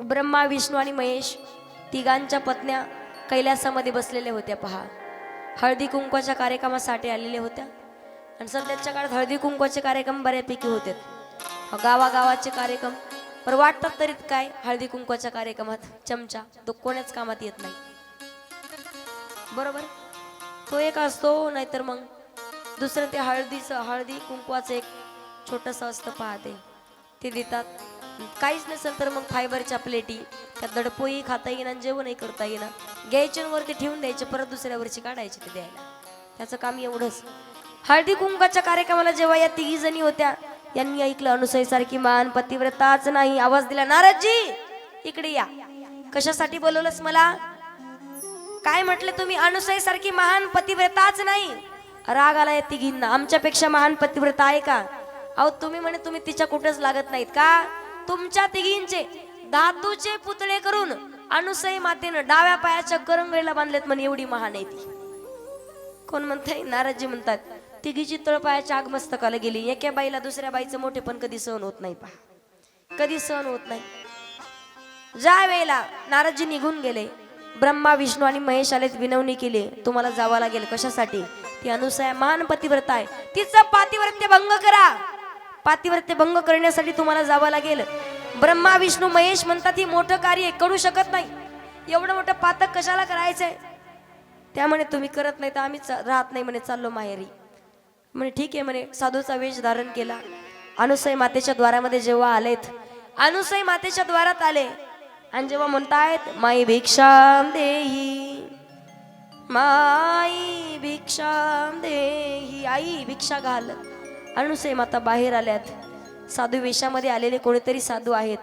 ब्रह्मा विष्णू आणि महेश तिघांच्या पत्न्या कैलासामध्ये बसलेल्या होत्या. पहा हळदी कुंकवाच्या कार्यक्रमासाठी आलेल्या होत्या. आणि सध्याच्या काळात हळदी कुंकवाचे कार्यक्रम बऱ्यापैकी होते. गावागावाचे कार्यक्रम. पण वाटतात तरी काय हळदी कुंकवाच्या कार्यक्रमात? चमचा. तो कोण्याच कामात येत नाही. बरोबर? तो एक असतो नाहीतर मग दुसरं ते हळदीचं हळदी कुंकवाचं एक छोटंसं असतं पाहते ते देतात. काहीच नसेल तर मग फायबरच्या प्लेटी त्या दडपोही खाता येईना आणि जेवणही करता येईना. घ्यायचे ठेवून द्यायचे परत दुसऱ्या वर्षी काढायचे ते द्यायला. त्याचं काम एवढंच. हळदी कुंकाच्या कार्यक्रमाला जेव्हा या तिघी जणी होत्या यांनी ऐकलं अनुसईसारखी मान पतिव्रताच नाही. आवाज दिला नारदजी इकडे या. कशासाठी बोलवलंस मला? काय म्हटले तुम्ही? अनुसय सारखी महान पतिव्रताच नाही. राग आला या तिघींना. आमच्यापेक्षा महान पतिव्रता आहे का? अहो तुम्ही म्हणे तुम्ही तिच्या कुठंच लागत नाहीत का? तुमच्या तिघींचे धातूचे पुतळे करून अनुसई मातेनं डाव्या पायाच्या करंगळीला बांधलेत म्हणे एवढी महान आहे ती. कोण म्हणताय? नाराजी म्हणतात तिघीची तळपायाच्या आगमस्तकाला गेली. एका बाईला दुसऱ्या बाईचं मोठे पण कधी सहन होत नाही पहा. कधी सहन होत नाही. ज्या वेळेला नाराजी निघून गेले ब्रह्मा विष्णू आणि महेश आलेत विनवणी केली तुम्हाला जावं लागेल कशासाठी? ती अनुसया महान पतिव्रता आहे. तिचं पातिव्रत्य भंग करा. पातिव्रत्य भंग करण्यासाठी तुम्हाला जावं लागेल. ब्रह्मा विष्णू महेश म्हणतात ही मोठं कार्य करू शकत नाही. एवढं मोठं पातक कशाला करायचंय? त्यामुळे तुम्ही करत नाही तर आम्ही राहत नाही म्हणे चाललो माहेरी. म्हणे ठीक आहे म्हणे साधूचा वेश धारण केला. अनुसय मातेच्या द्वारामध्ये जेव्हा आलेत अनुसय मातेच्या द्वारात आले. आणि जेव्हा म्हणतायत माई भिक्षा देही माई भिक्षा देही आई भिक्षा घाल अनुसय माता बाहेर आल्यात. साधू वेशामध्ये आलेले कोणीतरी साधू आहेत.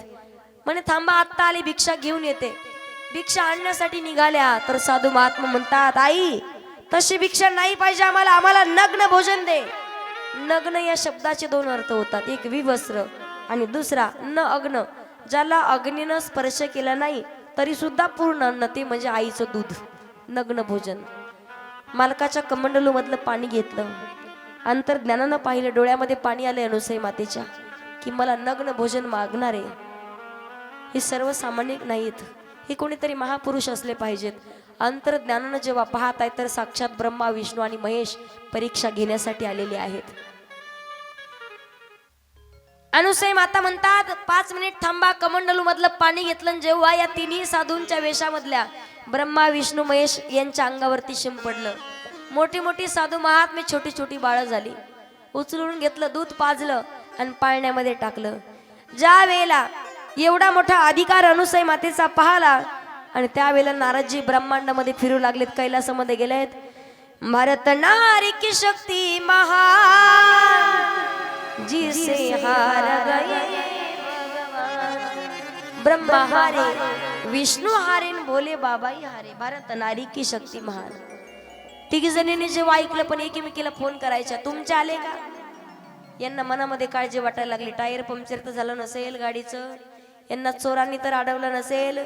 म्हणे थांबा आत्ता आली भिक्षा घेऊन येते. भिक्षा आणण्यासाठी निघाल्या तर साधू महात्मा म्हणतात आई तशी भिक्षा नाही पाहिजे आम्हाला आम्हाला नग्न भोजन दे. नग्न या शब्दाचे दोन अर्थ होतात. एक विवस्त्र आणि दुसरा न अग्न. ज्याला अग्नीनं स्पर्श केला नाही तरी सुद्धा पूर्ण अन्न ते म्हणजे आईचं दूध. नग्न भोजन. मालकाच्या कमंडलू मधलं पाणी घेतलं. अंतर्ज्ञानानं पाहिलं डोळ्यामध्ये पाणी आले अनुसई मातेच्या की मला नग्न भोजन मागणारे. हे सर्वसामान्य नाहीत. हे कोणीतरी महापुरुष असले पाहिजेत. अंतर्ज्ञानानं जेव्हा पाहत आहे तर साक्षात ब्रह्मा विष्णू आणि महेश परीक्षा घेण्यासाठी आलेले आहेत. अनुसय माता म्हणतात पाच मिनिट थांबा कमंडलू मधलं पाणी घेतलं जेव्हा या तिन्ही साधूंच्या वेशामधल्या ब्रह्मा विष्णू महेश यांच्या अंगावरती शिंपडलं. मोठी मोठी साधू महात्मे छोटी छोटी बाळं झाली. उचलून घेतलं दूध पाजलं आणि पाळण्यामध्ये टाकलं. ज्या वेळेला एवढा मोठा अधिकार अनुसय मातेचा पाहला आणि त्यावेळेला नाराजी ब्रह्मांडामध्ये फिरू लागलेत कैलासामध्ये गेलेत. भारत नारी की शक्ती महान जिसे हार गए ब्रह्मा हारे विष्णू हारेन भोले बाबाई हारे भारत नारी की शक्ती महान. तिघी जणींनी जेव्हा ऐकलं पण एकमेकीला फोन करायच्या तुमच्या आले का? यांना मनामध्ये काळजी वाटायला लागली. टायर पंक्चर तर झालं नसेल गाडीचं. यांना चोरांनी तर अडवलं नसेल.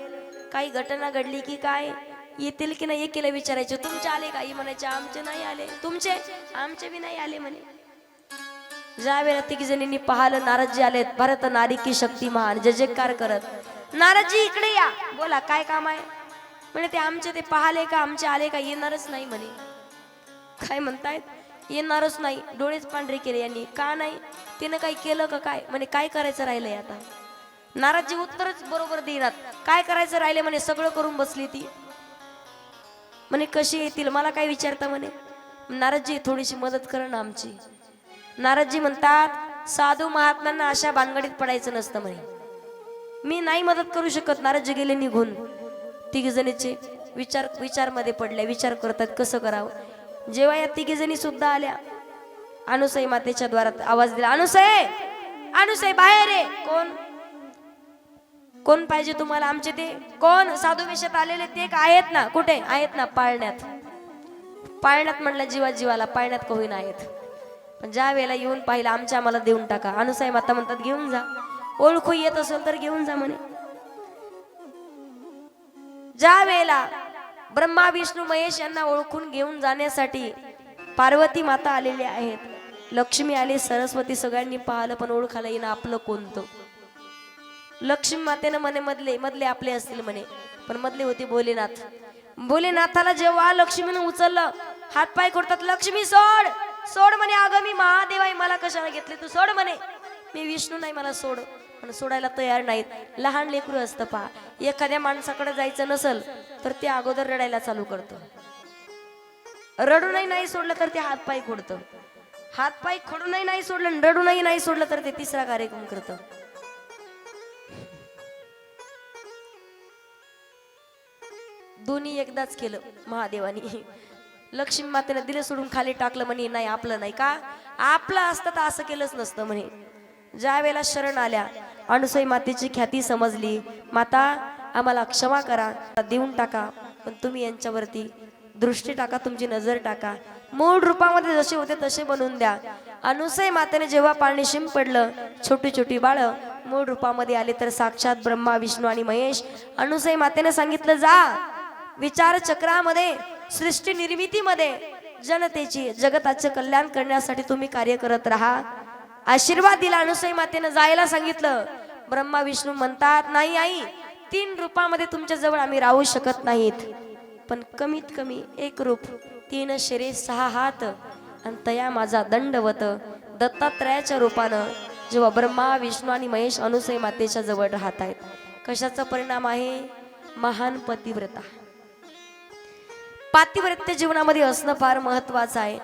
काही घटना घडली की काय? येतील की नाही एकीला विचारायचे. तुमचे आले काही म्हणायचे आमचे नाही आले. तुमचे? आमचे बी नाही आले म्हणे. ज्या वेळेला तिघी जणींनी पाहिलं नाराजी आलेत भारत नारी की शक्ती महान. जय जयकार करत नाराजी इकडे या. बोला काय काम आहे? म्हणे ते आमचे ते पाहले का? आमचे आले का? येणारच नाही म्हणे. काय म्हणतायत? येणारच नाही. डोळेच पांढरे केले यांनी. का नाही? तिनं काही केलं का काय? म्हणे काय करायचं राहिलंय आता? नाराजी उत्तरच बरोबर देणार काय करायचं राहिले म्हणे? सगळं करून बसली ती. म्हणे कशी येतील? मला काय विचारता म्हणे? नारदजी थोडीशी मदत करा ना आमची. नारदजी म्हणतात साधू महात्म्यांना अशा भानगडीत पडायचं नसतं म्हणे. मी नाही मदत करू शकत. नारदजी गेले निघून. तिघी जणीचे विचार विचारमध्ये पडले विचार करतात कसं करावं? जेव्हा या तिघी जणी सुद्धा आल्या अनुसई मातेच्या द्वारात आवाज दिला अनुसय अनुसय बाहेर आहे कोण? कोण पाहिजे तुम्हाला आमचे ते? कोण? साधू वेशात आलेले ते आहेत ना? कुठे? आहेत ना पाळण्यात. पाळण्यात म्हटलं जीवा जीवाला पाळण्यात का होईना आहेत पण ज्या वेळेला येऊन पाहिलं आमच्या आम्हाला देऊन टाका. अनुसाई माता म्हणतात घेऊन जा. ओळखू येत असेल तर घेऊन जा म्हणे. ज्या वेळेला ब्रह्मा विष्णू महेश यांना ओळखून घेऊन जाण्यासाठी पार्वती माता आलेले आहेत. लक्ष्मी आली सरस्वती सगळ्यांनी पाहिलं पण ओळखायला येईन आपलं कोणतं? लक्ष्मी मातेनं म्हणे मधले मधले आपले असतील म्हणे. पण मधले होते भोलेनाथ. भोलेनाथाला जेव्हा लक्ष्मीनं उचललं हातपाय करतात लक्ष्मी सोड! सोड म्हणे अगं मी महादेव मला कशाला घेतले तू? सोड म्हणे. मी विष्णू नाही मला सोड. पण सोडायला तयार नाहीत. लहान लेकरू असतं पहा. एखाद्या माणसाकडे जायचं नसल तर ते अगोदर रडायला चालू करतं. रडूनही नाही सोडलं तर ते हातपाय खोडतं. हातपाय खोडूनही नाही सोडलं आणि रडूनही नाही सोडलं तर ते तिसरा कार्यक्रम करतं. दोन्ही एकदाच केलं महादेवानी. लक्ष्मी मातेला दिलं सोडून खाली टाकलं म्हणे नाही आपलं नाही का? आपलं असतं तर असं केलंच नसतं म्हणे. ज्या वेळेला शरण आल्या अनुसई मातेची ख्याती समजली माता आम्हाला क्षमा करा देऊन टाका पण तुम्ही यांच्यावरती दृष्टी टाका तुमची नजर टाका. मूळ रूपामध्ये जसे होते तसे बनवून द्या. अनुसय मातेने जेव्हा पाणी शिम पडलं छोटी छोटी बाळ मूळ रूपामध्ये आले तर साक्षात ब्रह्मा विष्णू आणि महेश. अनुसय मातेने सांगितलं जा विचार चक्रामध्ये सृष्टी निर्मितीमध्ये जनतेची जगताचे कल्याण करण्यासाठी तुम्ही कार्य करत राहा. आशीर्वाद दिला. अनुसई मातेनं जायला सांगितलं. ब्रह्मा विष्णू म्हणतात नाही आई तीन रूपामध्ये तुमच्या जवळ आम्ही राहू शकत नाहीत. पण कमीत कमी एक रूप तीन शरीर सहा हात. आणि तया माझा दंडवत दत्तात्रयाच्या रूपानं जेव्हा ब्रह्मा विष्णू आणि महेश अनुसई मातेच्या जवळ राहत आहेत. कशाचा परिणाम आहे? महान पतिव्रता. पातिव्रत्य जीवनामध्ये असणं फार महत्वाचं आहे.